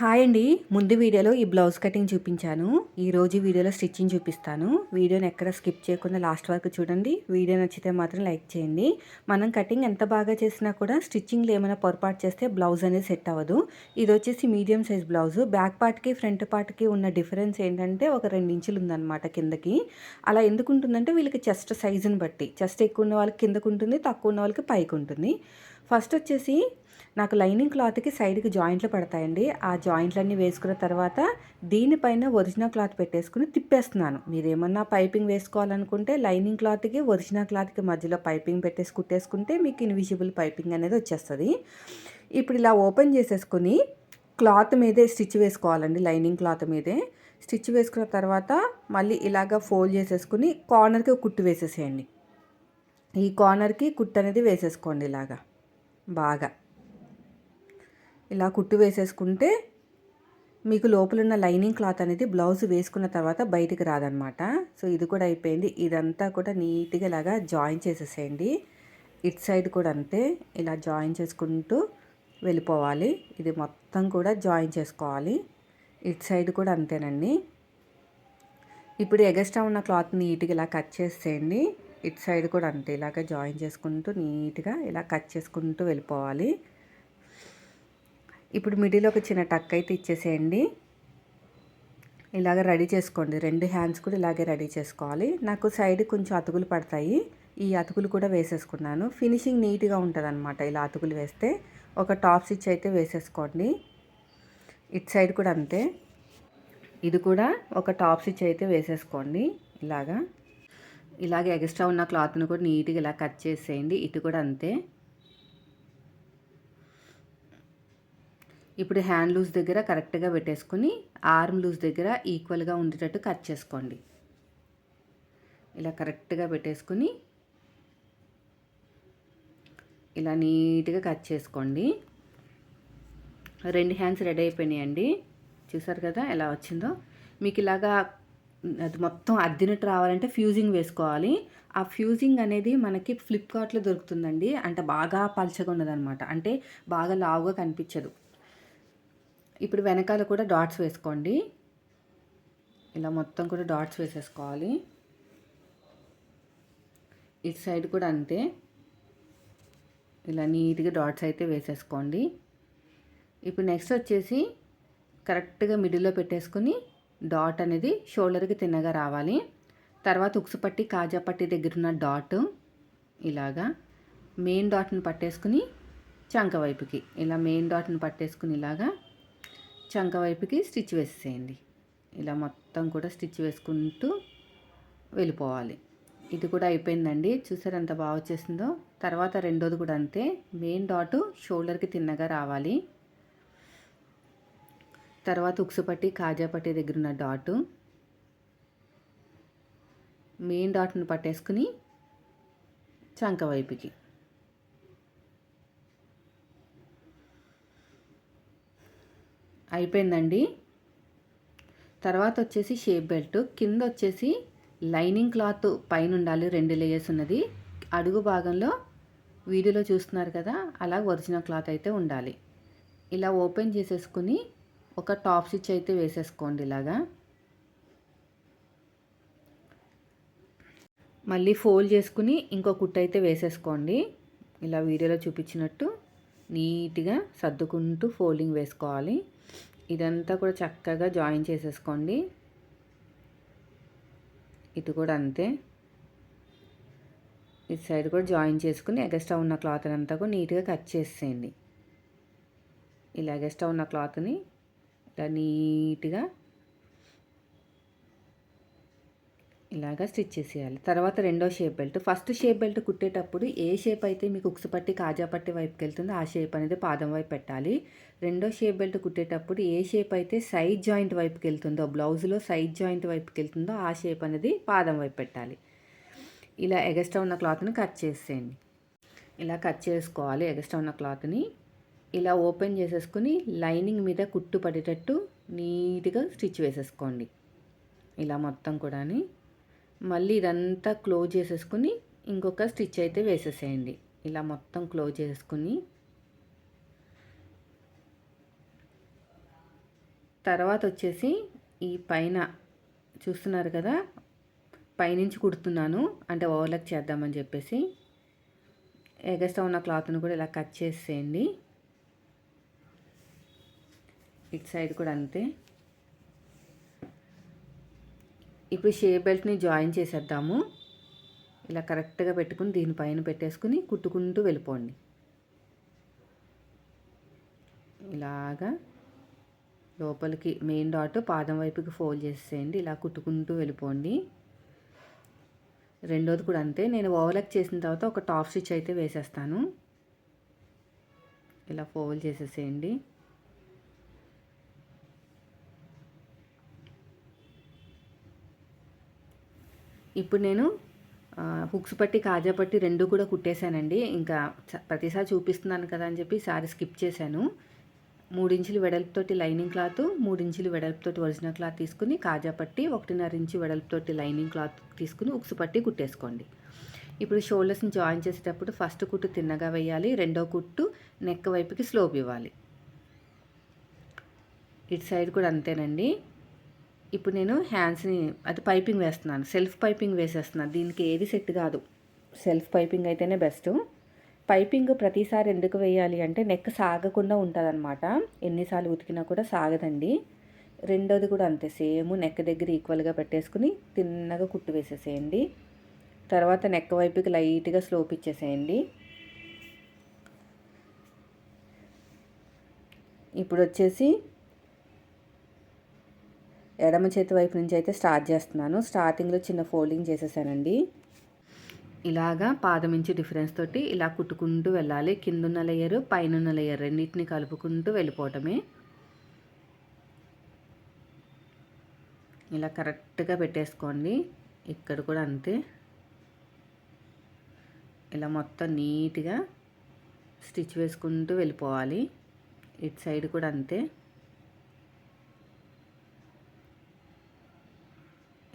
Hi అండి. ముందు వీడియోలో ఈ బ్లౌజ్ కటింగ్ చూపించాను. ఈ రోజు వీడియోలో స్టిచ్చింగ్ చూపిస్తాను. వీడియోని ఎక్కడ స్కిప్ చేయకుండా లాస్ట్ వరకు చూడండి. వీడియో నచ్చితే మాత్రం లైక్ చేయండి. మనం కటింగ్ ఎంత బాగా చేసినా కూడా స్టిచ్చింగ్లో ఏమైనా పొరపాటు చేస్తే బ్లౌజ్ అనేది సెట్ అవ్వదు. ఇది వచ్చేసి మీడియం సైజ్ బ్లౌజ్. బ్యాక్ పార్ట్కి ఫ్రంట్ పార్ట్కి ఉన్న డిఫరెన్స్ ఏంటంటే ఒక రెండు ఇంచులు ఉందన్నమాట కిందకి. అలా ఎందుకు ఉంటుందంటే వీళ్ళకి చెస్ట్ సైజుని బట్టి. చెస్ట్ ఎక్కువ ఉన్న వాళ్ళకి కిందకు ఉంటుంది తక్కువ ఉన్న వాళ్ళకి పైకి ఉంటుంది. ఫస్ట్ వచ్చేసి నాకు లైనింగ్ క్లాత్కి సైడ్కి జాయింట్లు పడతాయండి. ఆ జాయింట్లన్నీ వేసుకున్న తర్వాత దీనిపైన ఒరిజినల్ క్లాత్ పెట్టేసుకుని తిప్పేస్తున్నాను. మీరేమన్నా పైపింగ్ వేసుకోవాలనుకుంటే లైనింగ్ క్లాత్కి ఒరిజినల్ క్లాత్కి మధ్యలో పైపింగ్ పెట్టేసి కుట్టేసుకుంటే మీకు ఇన్విజిబుల్ పైపింగ్ అనేది వచ్చేస్తుంది. ఇప్పుడు ఇలా ఓపెన్ చేసేసుకుని క్లాత్ మీదే స్టిచ్ వేసుకోవాలండి లైనింగ్ క్లాత్ మీదే. స్టిచ్ వేసుకున్న తర్వాత మళ్ళీ ఇలాగ ఫోల్డ్ చేసేసుకుని కార్నర్కి కుట్టు వేసేసేయండి. ఈ కార్నర్కి కుట్టు అనేది వేసేసుకోండి ఇలాగా. బాగా. ఇలా కుట్టు వేసేసుకుంటే మీకు లోపల ఉన్న లైనింగ్ క్లాత్ అనేది బ్లౌజ్ వేసుకున్న తర్వాత బయటికి రాదనమాట సో ఇది కూడా అయిపోయింది. ఇదంతా కూడా నీట్గా ఇలాగా జాయిన్ చేసేసేయండి. ఇట్ సైడ్ కూడా అంతే. ఇలా జాయిన్ చేసుకుంటూ వెళ్ళిపోవాలి. ఇది మొత్తం కూడా జాయిన్ చేసుకోవాలి. ఇట్ సైడ్ కూడా అంతేనండి. ఇప్పుడు ఎగస్ట్రా ఉన్న క్లాత్ నీట్గా ఇలా కట్ చేసేయండి. ఇట్ సైడ్ కూడా అంతే. ఇలాగ జాయిన్ చేసుకుంటూ నీట్గా ఇలా కట్ చేసుకుంటూ వెళ్ళిపోవాలి. ఇప్పుడు మిడిల్ ఒక చిన్న టక్ అయితే ఇచ్చేసేయండి. ఇలాగ రెడీ చేసుకోండి. రెండు హ్యాండ్స్ కూడా ఇలాగే రెడీ చేసుకోవాలి. నాకు సైడ్ కొంచెం అతుకులు పడతాయి. ఈ అతుకులు కూడా వేసేసుకున్నాను. ఫినిషింగ్ నీట్గా ఉంటుంది అనమాట ఇలా అతుకులు వేస్తే. ఒక టాప్ స్టిచ్ అయితే వేసేసుకోండి. ఇట్ సైడ్ కూడా అంతే. ఇది కూడా ఒక టాప్ స్టిచ్ అయితే వేసేసుకోండి. ఇలాగా. ఇలాగే ఎక్స్ట్రా ఉన్న క్లాత్ను కూడా నీట్గా ఇలా కట్ చేసేయండి. ఇటు కూడా అంతే. ఇప్పుడు హ్యాండ్ లూజ్ దగ్గర కరెక్ట్గా పెట్టేసుకుని ఆర్మ్ లూజ్ దగ్గర ఈక్వల్గా ఉండేటట్టు కట్ చేసుకోండి. ఇలా కరెక్ట్గా పెట్టేసుకుని ఇలా నీట్గా కట్ చేసుకోండి. రెండు హ్యాండ్స్ రెడీ అయిపోయినాయండి. చూసారు కదా ఎలా వచ్చిందో? మీకు ఇలాగా అది మొత్తం అద్దినట్టు రావాలంటే ఫ్యూజింగ్ వేసుకోవాలి. ఆ ఫ్యూజింగ్ అనేది మనకి ఫ్లిప్కార్ట్లో దొరుకుతుందండి. అంటే బాగా పలచగా ఉన్నదనమాట అంటే బాగా లావుగా కనిపించదు. ఇప్పుడు వెనకాల కూడా డాట్స్ వేసుకోండి. ఇలా మొత్తం కూడా డాట్స్ వేసేసుకోవాలి. ఇటు సైడ్ కూడా అంతే. ఇలా నీట్గా డాట్స్ అయితే వేసేసుకోండి. ఇప్పుడు నెక్స్ట్ వచ్చేసి కరెక్ట్గా మిడిల్లో పెట్టేసుకుని డాట్ అనేది షోల్డర్కి తిన్నగా రావాలి. తర్వాత ఉక్సుపట్టి కాజాపట్టి దగ్గర ఉన్న డాట్ ఇలాగా మెయిన్ డాట్ని పట్టేసుకుని చంక వైపుకి ఇలా మెయిన్ డాట్ని పట్టేసుకుని ఇలాగా చంక వైపుకి స్టిచ్ వేసేయండి ఇలా మొత్తం కూడా స్టిచ్ వేసుకుంటూ వెళ్ళిపోవాలి. ఇది కూడా అయిపోయిందండి. చూసారు ఎంత బాగా వచ్చేసిందో? తర్వాత రెండోది కూడా అంతే. మెయిన్ డాట్ షోల్డర్కి తిన్నగా రావాలి. తర్వాత ఉక్సుపట్టి కాజాపట్టి దగ్గర ఉన్న డాటు. మెయిన్ డాట్ని పట్టేసుకుని చంక వైపుకి. అయిపోయిందండి. తర్వాత వచ్చేసి షేప్ బెల్ట్. కింద వచ్చేసి లైనింగ్ క్లాత్ పైన ఉండాలి రెండు లేయర్స్ ఉన్నది. అడుగు భాగంలో వీడియోలో చూస్తున్నారు కదా అలా ఒరిజినల్ క్లాత్ అయితే ఉండాలి. ఇలా ఓపెన్ చేసేసుకుని ఒక టాప్ స్టిచ్ అయితే వేసేసుకోండి ఇలాగా. మళ్ళీ ఫోల్డ్ చేసుకుని ఇంకో కుట్ట అయితే వేసేసుకోండి. ఇలా వీడియోలో చూపించినట్టు నీట్గా సర్దుకుంటూ ఫోల్డింగ్ వేసుకోవాలి. ఇదంతా కూడా చక్కగా జాయిన్ చేసేసుకోండి. ఇది కూడా అంతే. ఇటు సైడ్ కూడా జాయిన్ చేసుకుని ఎగస్ట్రా ఉన్న క్లాత్ అంతా కూడా నీట్గా కట్ చేసేయండి. ఇలా ఎగస్ట్రా ఉన్న క్లాత్ని ఇలా నీట్గా ఇలాగా స్టిచ్ చేసేయాలి. తర్వాత రెండో shape belt. First shape belt కుట్టేటప్పుడు ఏ షేప్ అయితే మీకు ఉక్సు పట్టి కాజా పట్టి వైపుకి వెళ్తుందో ఆ షేప్ అనేది పాదం వైపు పెట్టాలి. రెండో షేప్ బెల్ట్ కుట్టేటప్పుడు ఏ షేప్ అయితే సైడ్ జాయింట్ వైపుకి వెళ్తుందో బ్లౌజ్లో సైడ్ జాయింట్ వైపుకి వెళ్తుందో ఆ షేప్ అనేది పాదం వైపు పెట్టాలి. ఇలా ఎగస్ట్రా ఉన్న క్లాత్ని కట్ చేసేయండి. ఇలా కట్ చేసుకోవాలి ఎగస్ట్రా ఉన్న క్లాత్ని. ఇలా ఓపెన్ చేసేసుకుని లైనింగ్ మీద కుట్టు పడేటట్టు నీట్గా స్టిచ్ వేసేసుకోండి. ఇలా మొత్తం కూడా మళ్ళీ ఇదంతా క్లోజ్ చేసేసుకుని ఇంకొక స్టిచ్ అయితే వేసేసేయండి. ఇలా మొత్తం క్లోజ్ చేసుకుని తర్వాత వచ్చేసి ఈ పైన చూస్తున్నారు కదా పైనుంచి కుడుతున్నాను అంటే ఓవర్లక్ చేద్దామని చెప్పేసి ఎగస్ట్రా ఉన్న క్లాత్ను కూడా ఇలా కట్ చేసేయండి. ఇటు సైడ్ కూడా అంతే. ఇప్పుడు షే బెల్ట్ని జాయిన్ చేసేద్దాము. ఇలా కరెక్ట్గా పెట్టుకుని దీనిపైన పెట్టేసుకుని కుట్టుకుంటూ వెళ్ళిపోండి. ఇలాగా లోపలికి మెయిన్ డాట్ పాదం వైపుకి ఫోల్డ్ చేసేయండి. ఇలా కుట్టుకుంటూ వెళ్ళిపోండి. రెండోది కూడా అంతే. నేను ఓవర్లక్ చేసిన తర్వాత ఒక టాప్ స్టిచ్ అయితే వేసేస్తాను. ఇలా ఫోల్డ్ చేసేసేయండి. ఇప్పుడు నేను హుక్స్ పట్టి కాజా పట్టి రెండు కూడా కుట్టేశానండి. ఇంకా ప్రతిసారి చూపిస్తున్నాను కదా అని చెప్పి సారీ స్కిప్ చేశాను. మూడించులు వెడల్పుతోటి లైనింగ్ క్లాత్ మూడించులు వెడల్పుతోటి ఒరిజినల్ క్లాత్ తీసుకుని కాజా పట్టి ఒకటిన్నర ఇంచు వెడల్పుతోటి లైనింగ్ క్లాత్ తీసుకుని ఉక్సు పట్టి కుట్టేసుకోండి. ఇప్పుడు షోల్డర్స్ని జాయిన్ చేసేటప్పుడు ఫస్ట్ కుట్టు తిన్నగా వేయాలి రెండో కుట్టు నెక్ వైపుకి స్లోప్ ఇవ్వాలి. ఇటు సైడ్ కూడా అంతేనండి. ఇప్పుడు నేను హ్యాండ్స్ని అది పైపింగ్ వేస్తున్నాను. సెల్ఫ్ పైపింగ్ వేసేస్తున్నాను. దీనికి ఏది సెట్ కాదు. సెల్ఫ్ పైపింగ్ అయితేనే బెస్ట్ పైపింగ్ ప్రతిసారి ఎందుకు వేయాలి అంటే నెక్ సాగకుండా ఉంటుందన్నమాట. ఎన్నిసార్లు ఉతికినా కూడా సాగదండి. రెండోది కూడా అంతే. సేమ్ నెక్ దగ్గర ఈక్వల్గా పెట్టేసుకుని తిన్నగా కుట్టు వేసేసేయండి. తర్వాత నెక్ వైపుకి లైట్గా స్లోప్ ఇచ్చేసేయండి. ఇప్పుడు వచ్చేసి ఎడమ చేతి వైపు నుంచి అయితే స్టార్ట్ చేస్తున్నాను. స్టార్టింగ్లో చిన్న ఫోల్డింగ్ చేసేసానండి. ఇలాగా పాదం డిఫరెన్స్ తోటి ఇలా కుట్టుకుంటూ వెళ్ళాలి. కిందున్న లేయరు పైన లేయర్ రెండింటిని కలుపుకుంటూ వెళ్ళిపోవటమే. ఇలా కరెక్ట్గా పెట్టేసుకోండి. ఇక్కడ కూడా అంతే. ఇలా మొత్తం నీట్గా స్టిచ్ వేసుకుంటూ వెళ్ళిపోవాలి. ఇటు సైడ్ కూడా అంతే.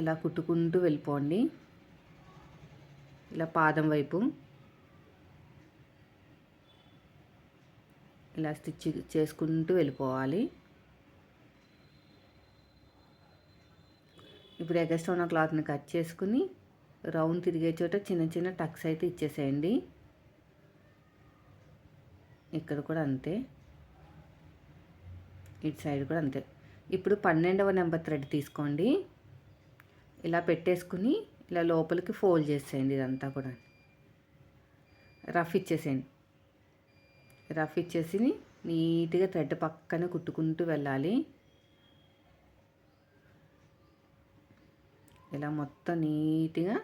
ఇలా కుట్టుకుంటూ వెళ్ళిపోండి. ఇలా పాదం వైపు. ఇలా స్టిచ్ చేసుకుంటూ వెళ్ళిపోవాలి. ఇప్పుడు ఎగస్ట్ ఉన్న క్లాత్ని కట్ చేసుకుని రౌండ్ తిరిగే చోట చిన్న చిన్న టక్స్ అయితే ఇచ్చేసేయండి. ఇక్కడ కూడా అంతే. ఇటు సైడ్ కూడా అంతే. ఇప్పుడు పన్నెండవ నెంబర్ థ్రెడ్ తీసుకోండి. ఇలా పెట్టేసుకుని ఇలా లోపలికి ఫోల్డ్ చేసేయండి ఇదంతా కూడా. రఫ్ ఇచ్చేసేయండి. రఫ్ ఇచ్చేసి నీట్గా థ్రెడ్ పక్కన కుట్టుకుంటూ వెళ్ళాలి. ఇలా మొత్తం నీట్గా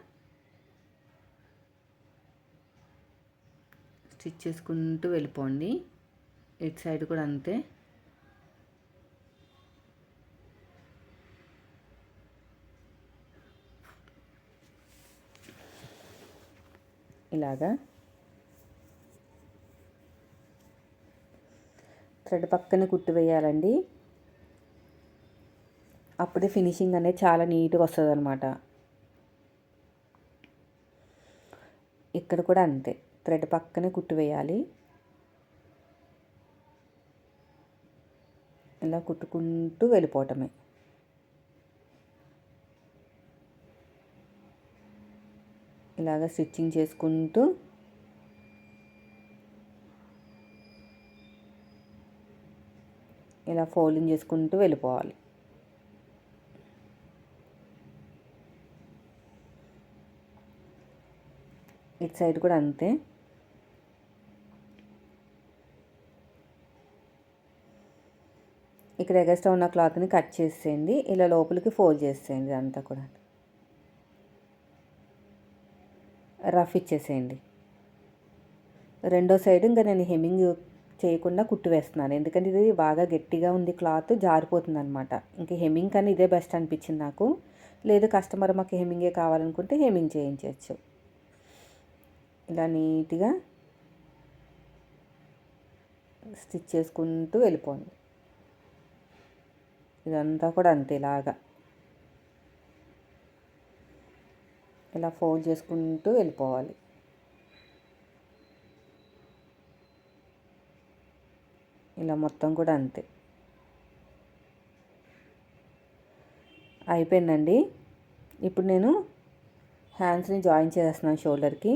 స్టిచ్ చేసుకుంటూ వెళ్ళిపోండి. ఇటు సైడ్ కూడా అంతే. ఇలాగా థ్రెడ్ పక్కన కుట్టు వేయాలండి. అప్పుడే ఫినిషింగ్ అనేది చాలా నీట్గా వస్తుంది అనమాట ఇక్కడ కూడా అంతే. థ్రెడ్ పక్కనే కుట్టు వేయాలి. ఇలా కుట్టుకుంటూ వెళ్ళిపోవటమే. ఇలాగ స్టిచ్చింగ్ చేసుకుంటూ ఇలా ఫోల్డింగ్ చేసుకుంటూ వెళ్ళిపోవాలి. ఇటు సైడ్ కూడా అంతే. ఇక్కడ ఎగస్ట్రా ఉన్న క్లాత్ని కట్ చేసేయండి. ఇలా లోపలికి ఫోల్డ్ చేసేయండి అంతా కూడా. రఫ్ ఇచ్చేసేయండి. రెండో సైడ్ ఇంకా నేను హెమ్మింగ్ చేయకుండా కుట్టు వేస్తున్నాను. ఎందుకంటే ఇది బాగా గట్టిగా ఉంది క్లాత్ జారిపోతుంది అనమాట ఇంక హెమ్మింగ్ కానీ ఇదే బెస్ట్ అనిపించింది నాకు. లేదు కస్టమర్ మాకు హెమ్మింగే కావాలనుకుంటే హెమ్మింగ్ చేయించవచ్చు. ఇలా నీట్గా స్టిచ్ చేసుకుంటూ వెళ్ళిపోండి. ఇదంతా కూడా అంతేలాగా. ఇలా ఫోల్డ్ చేసుకుంటూ వెళ్ళిపోవాలి. ఇలా మొత్తం కూడా అంతే. అయిపోయిందండి. ఇప్పుడు నేను హ్యాండ్స్ని జాయిన్ చేస్తున్నాను షోల్డర్కి.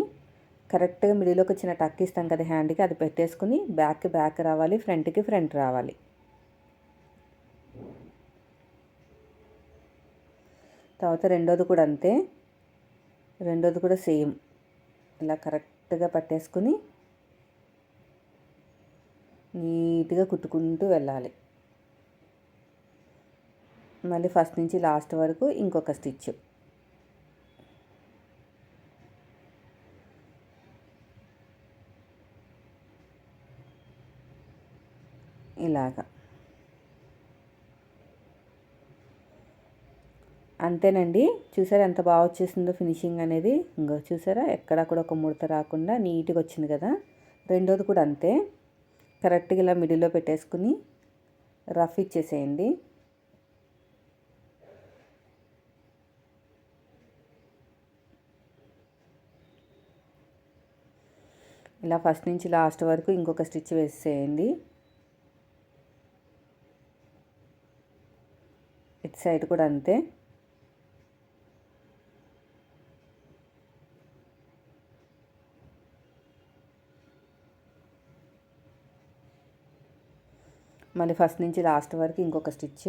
కరెక్ట్గా మిడిల్లోకి వచ్చిన టక్ ఇస్తాం కదా హ్యాండ్కి అది పెట్టేసుకుని బ్యాక్కి బ్యాక్ రావాలి ఫ్రంట్కి ఫ్రంట్ రావాలి. తర్వాత రెండోది కూడా అంతే. రెండోది కూడా సేమ్. ఇలా కరెక్ట్గా పట్టేసుకుని నీట్గా కుట్టుకుంటూ వెళ్ళాలి. మళ్ళీ ఫస్ట్ నుంచి లాస్ట్ వరకు ఇంకొక స్టిచ్. ఇలాగా. అంతేనండి. చూసారా ఎంత బాగా వచ్చేసిందో ఫినిషింగ్ అనేది. ఇంకో చూసారా? ఎక్కడా కూడా ఒక ముడత రాకుండా నీట్గా వచ్చింది కదా. రెండోది కూడా అంతే. కరెక్ట్గా ఇలా మిడిల్లో పెట్టేసుకుని రఫ్ ఇచ్చేసేయండి. ఇలా ఫస్ట్ నుంచి లాస్ట్ వరకు ఇంకొక స్టిచ్ వేసేయండి ఇటు సైడ్ కూడా అంతే. మళ్ళీ ఫస్ట్ నుంచి లాస్ట్ వరకు ఇంకొక స్టిచ్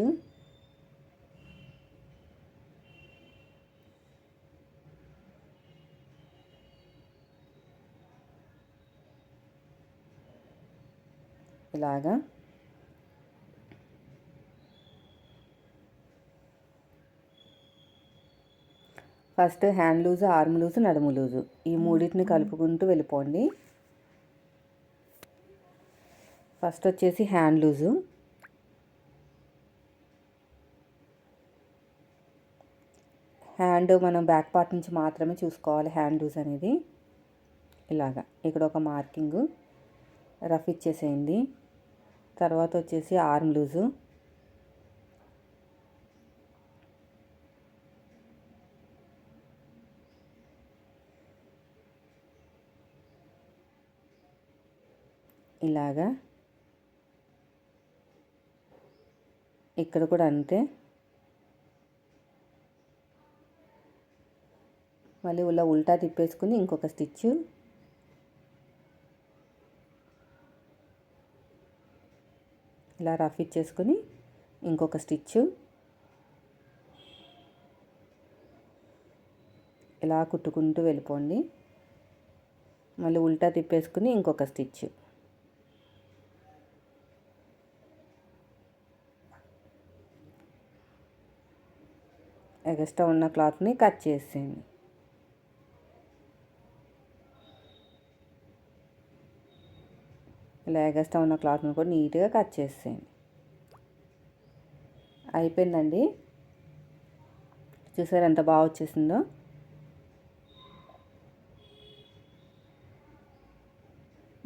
ఇలాగా. First hand loose arm loose నడుము లూజు ఈ మూడింటిని కలుపుకుంటూ వెళ్ళిపోండి. ఫస్ట్ వచ్చేసి హ్యాండ్ లూజు. హ్యాండ్ మనం బ్యాక్ పార్ట్ నుంచి మాత్రమే చూసుకోవాలి హ్యాండ్ లూజ్ అనేది. ఇలాగా. ఇక్కడ ఒక మార్కింగ్ రఫ్ ఇచ్చేసేయండి. తర్వాత వచ్చేసి ఆర్మ్ లూజు. ఇలాగా. ఇక్కడ కూడా అంతే. మళ్ళీ ఇలా ఉల్టా తిప్పేసుకుని ఇంకొక స్టిచ్ ఇలా రఫ్ ఇచ్చేసుకుని ఇంకొక స్టిచ్ ఇలా కుట్టుకుంటూ వెళ్ళిపోండి. మళ్ళీ ఉల్టా తిప్పేసుకుని ఇంకొక స్టిచ్ ఎగస్ట్రా ఉన్న క్లాత్ని కట్ చేసేయండి. ఇలా ఎగస్ట్రా ఉన్న క్లాత్ని కూడా నీట్గా కట్ చేసేయండి. అయిపోయిందండి? చూసారు ఎంత బాగా వచ్చేసిందో?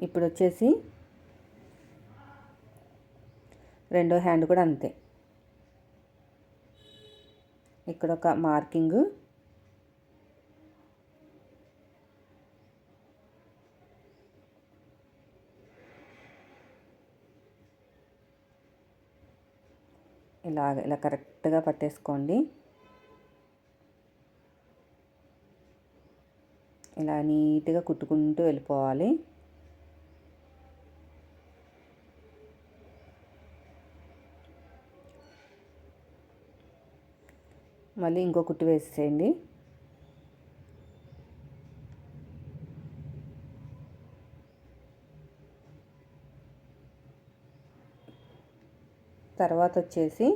ఇప్పుడు వచ్చేసి రెండో హ్యాండ్ కూడా అంతే. ఇక్కడ ఒక మార్కింగ్. ఇలాగ ఇలా కరెక్ట్గా పట్టేసుకోండి. ఇలా నీట్గా కుట్టుకుంటూ వెళ్ళిపోవాలి. మళ్ళీ ఇంకో కుట్టు వేసేయండి. తర్వాత వచ్చేసి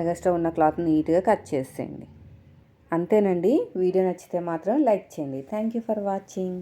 ఎగస్ట్రా ఉన్న క్లాత్ నీట్గా కట్ చేసేయండి. అంతేనండి. వీడియో నచ్చితే మాత్రం లైక్ చేయండి. Thank you for watching.